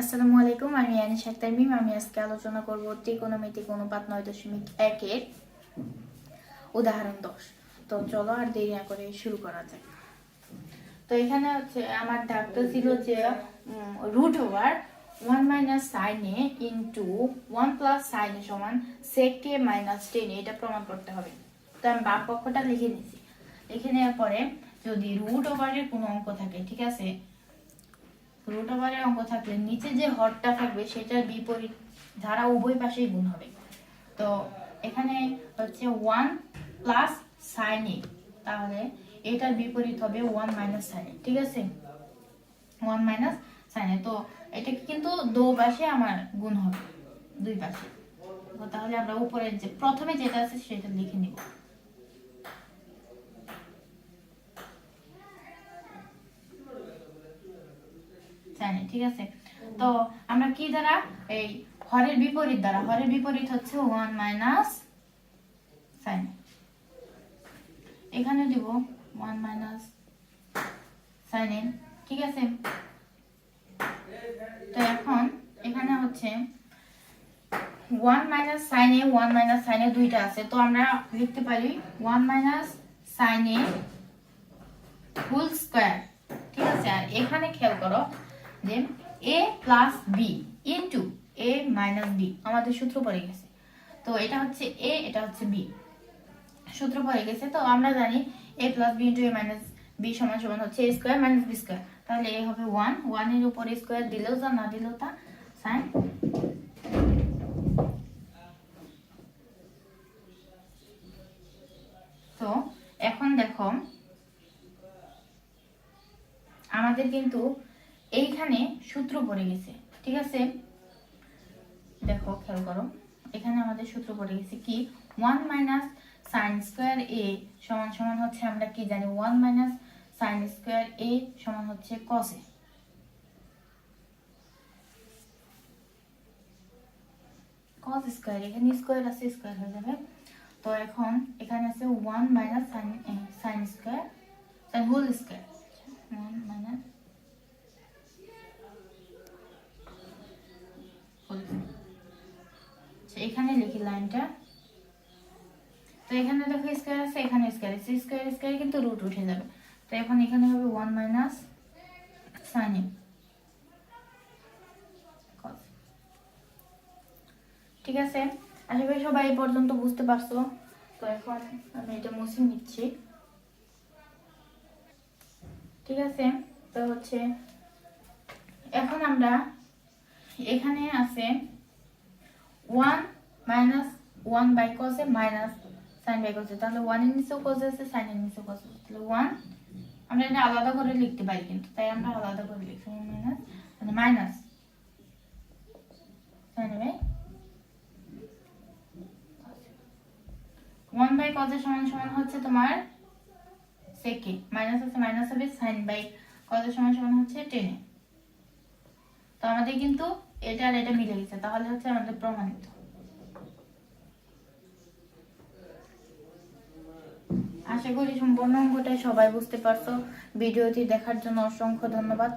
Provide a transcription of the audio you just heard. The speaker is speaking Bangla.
আসসালামু আলাইকুম, আমি আনিস আক্তার মিম আমি আজকে আলোচনা করব ত্রিকোণমিতিক অনুপাত নয় দশমিক একের উদাহরণ দশ। তো চলো আর দেরি না করে শুরু করা যাক। তো এখানে হচ্ছে আমার ডাকটা ছিল যে root over one minus sine into one plus sine সমান সেক মাইনাস টেন এটা প্রমাণ করতে হবে। তো আমি বাম পক্ষটা লিখে নিয়েছি লিখে নেওয়ার পরে যদি রুট ওভারের কোনো অঙ্ক থাকে, ঠিক আছে? রুট অঙ্ক থাকলে নিচে যে হরটা থাকবে সেটার বিপরীত ধারা উভয় পাশেই গুণ হবে। তো এখানে হচ্ছে ওয়ান প্লাস সাইন এ তাহলে এটার বিপরীত হবে ওয়ান মাইনাস সাইন ঠিক আছে? ওয়ান মাইনাস সাইন তো এটা কিন্তু দো পাশে আমার গুণ হবে, দুই পাশে। তাহলে আমরা উপরে যে, প্রথমে যেটা আছে সেটা লিখে নিব। জানি, ঠিক আছে? তো আমরা কি দ্বারা? এই হরের বিপরীত দ্বারা। হরের বিপরীত হচ্ছে ওয়ান মাইনাস সাইন এখানে দিব ওয়ান মাইনাস সাইন ঠিক আছে? তো এখন এখানে হচ্ছে one minus sine A one minus sine A দুইটা আছে। তো আমরা লিখতে পারি one minus sine A full square ঠিক আছে? আর এখানে খেয়াল করো যে A plus B into A minus B আমাদের সূত্র পড়ে গেছে। তো এটা হচ্ছে এ এটা হচ্ছে বি সূত্র পড়ে গেছে। তো আমরা জানি A plus B into A minus B সমান সমান হচ্ছে A square minus B square তাহলে এ হবে ওয়ান ওয়ানের উপরে স্কোয়ার দিলেও তা না দিলেও তা। সাইন তো এখন দেখো, আমাদের কিন্তু এইখানে সূত্র পড়ে গেছে, ঠিক আছে? দেখো, খেয়াল করো। এখানে আমাদের সূত্র পড়ে গেছে কি? One minus sine square A সমান সমান হচ্ছে আমরা কি জানি? One minus sine square A সমান হচ্ছে কস কস স্কোয়ার, এখানে স্কোয়ার আছে, স্কোয়ার হয়ে যাবে। তো এখন এখানে আছে one minus sine sine square, sine whole square. One minus এখানে লিখি লাইনটা। তো এখানে দেখো স্কোয়ার আছে, এখানে স্কোয়ার আছে। স্কোয়ার স্কোয়ার কিন্তু রুট উঠে যাবে। তো এখন এখানে হবে ওয়ান মাইনাস সাইন ঠিক আছে? আশা করি সবাই পর্যন্ত বুঝতে পারছ। তো এখন আমি এটা মুছে নিচ্ছি। ঠিক আছে? তো হচ্ছে, এখন আমরা এখানে আছে ওয়ান মাইনাস ওয়ান বাই কসে মাইনাস সাইন বাই কসে তাহলে ওয়ানের নিচেও কসে আছে সাইনের নিচেও কসে আছে। তাহলে ওয়ান আমরা এটা আলাদা করে লিখতে পারি কিন্তু তাই আমরা আলাদা করে লিখছি। মাইনাস মানে minus sine by one by কজের সমান সমান হচ্ছে তোমার সেকে মাইনাস আছে মাইনাস হবে সাইন বাই কজের সমান সমান হচ্ছে টেনে তো আমাদের কিন্তু এটা আর এটা মিলে গেছে। তাহলে হচ্ছে আমাদের প্রমাণিত। আশা করি সম্পূর্ণ অঙ্গটাই সবাই বুঝতে পারছ। ভিডিওটি দেখার জন্য অসংখ্য ধন্যবাদ।